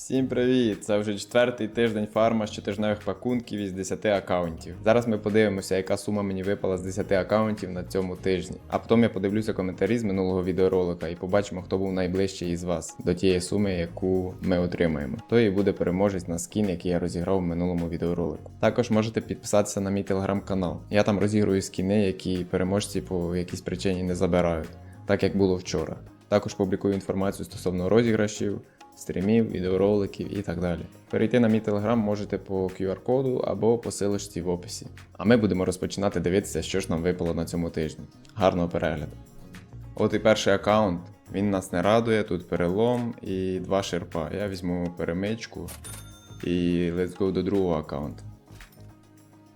Всім привіт! Це вже четвертий тиждень фарма з щотижневих пакунків із 10 аккаунтів. Зараз ми подивимося, яка сума мені випала з 10 аккаунтів на цьому тижні. А потім я подивлюся коментарі з минулого відеоролика і побачимо, хто був найближчий із вас до тієї суми, яку ми отримаємо. То і буде переможець на скін, який я розіграв в минулому відеоролику. Також можете підписатися на мій телеграм-канал. Я там розігрую скіни, які переможці по якійсь причині не забирають, так як було вчора. Також публікую інформацію стосовно розіграшів, стрімів, відеороликів і так далі. Перейти на мій телеграм можете по QR-коду або по силочці в описі. А ми будемо розпочинати дивитися, що ж нам випало на цьому тижні. Гарного перегляду! От і перший аккаунт. Він нас не радує, тут перелом і два шерпа. Я візьму перемичку і let's go до другого аккаунту.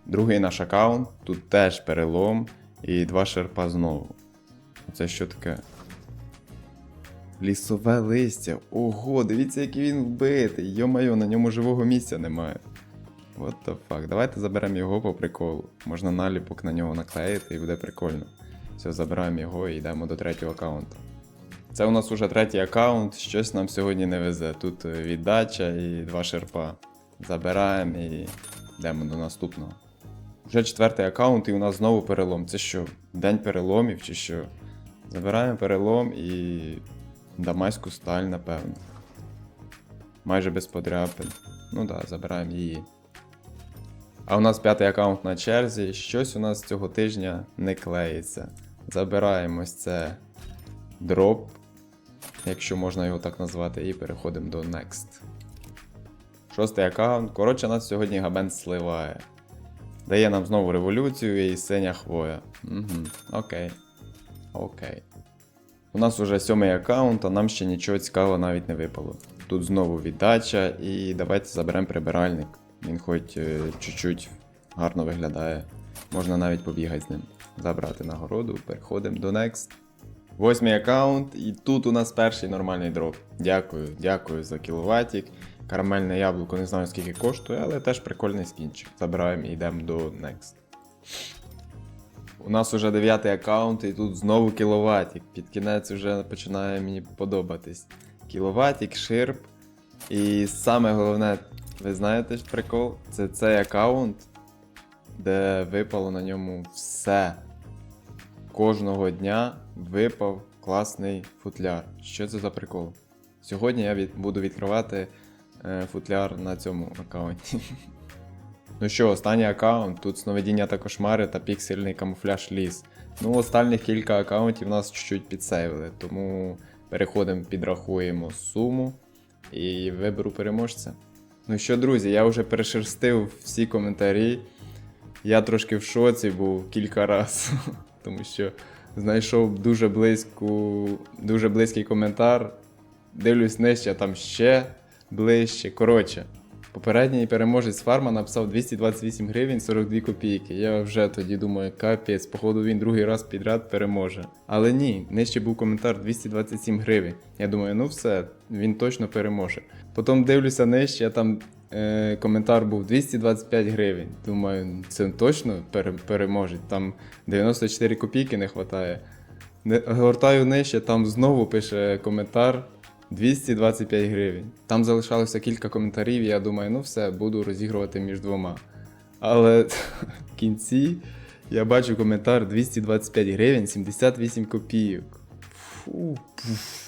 Другий наш аккаунт, тут теж перелом і два шерпа знову. Це що таке? Лісове листя. Ого, дивіться, який він вбитий. Йо-майо, на ньому живого місця немає. What the fuck. Давайте заберемо його по приколу. Можна наліпок на нього наклеїти і буде прикольно. Все, забираємо його і йдемо до третього аккаунту. Це у нас уже третій аккаунт, щось нам сьогодні не везе. Тут е, віддача і два шерпа. Забираємо і йдемо до наступного. Вже четвертий аккаунт, і у нас знову перелом. Це що, день переломів чи що? Забираємо перелом і дамаську сталь, напевно. Майже без подряпин. Ну так, да, забираємо її. А у нас п'ятий аккаунт на черзі. Щось у нас цього тижня не клеїться. Забираємо ось це дроп, якщо можна його так назвати, і переходимо до Next. Шостий аккаунт. Коротше, нас сьогодні габен сливає. Дає нам знову революцію і синя хвоя. Угу, окей. Окей. У нас уже сьомий аккаунт, а нам ще нічого цікавого навіть не випало. Тут знову віддача, і давайте заберемо прибиральник. Він хоч е, чуть-чуть гарно виглядає. Можна навіть побігати з ним. Забрати нагороду, переходимо до Next. Восьмий аккаунт, і тут у нас перший нормальний дроп. Дякую, дякую за кіловатік. Карамельне яблуко не знаю скільки коштує, але теж прикольний скінчик. Забираємо і йдемо до Next. У нас уже дев'ятий аккаунт, і тут знову кіловатік. Під кінець вже починає мені подобатись. Кіловатік, ширп. І саме головне, ви знаєте прикол? Це цей аккаунт, де випало на ньому все. Кожного дня випав класний футляр. Що це за прикол? Сьогодні я від... буду відкривати е, футляр на цьому аккаунті. Ну що, останній аккаунт, тут сновидіння та кошмари та піксельний камуфляж ліс. Ну, останніх кілька аккаунтів нас чуть-чуть підсейвили, тому переходимо, підрахуємо суму і виберу переможця. Ну що, друзі, я вже перешерстив всі коментарі. Я трошки в шоці був кілька разів, тому що знайшов дуже близьку, дуже близький коментар. Дивлюсь нижче, а там ще ближче. Коротше. Попередній переможець фарма написав 228 гривень 42 копійки. Я вже тоді думаю, капець, походу він другий раз підряд переможе. Але ні, нижче був коментар 227 гривень. Я думаю, ну все, він точно переможе. Потім дивлюся нижче, а там е, коментар був 225 гривень. Думаю, це точно пере, переможе. Там 94 копійки не вистачає. Гортаю нижче, там знову пише коментар 225 гривень. Там залишалося кілька коментарів, і я думаю, ну все, буду розігрувати між двома. Але в кінці я бачу коментар 225 гривень 78 копійок. Фу, пуф.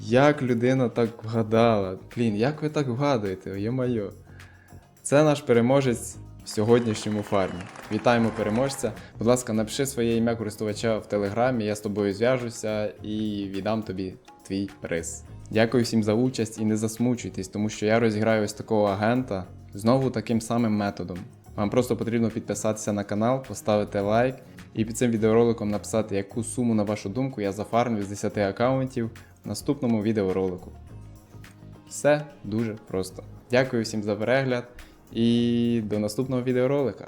Як людина так вгадала? Блін, як ви так вгадуєте? Йо-майо. Це наш переможець в сьогоднішньому фармі. Вітаємо переможця. Будь ласка, напиши своє ім'я користувача в телеграмі, я з тобою зв'яжуся і віддам тобі твій приз. Дякую всім за участь і не засмучуйтесь, тому що я розіграю ось такого агента знову таким самим методом. Вам просто потрібно підписатися на канал, поставити лайк і під цим відеороликом написати, яку суму, на вашу думку, я зафармлю з 10 аккаунтів в наступному відеоролику. Все дуже просто. Дякую всім за перегляд і до наступного відеоролика.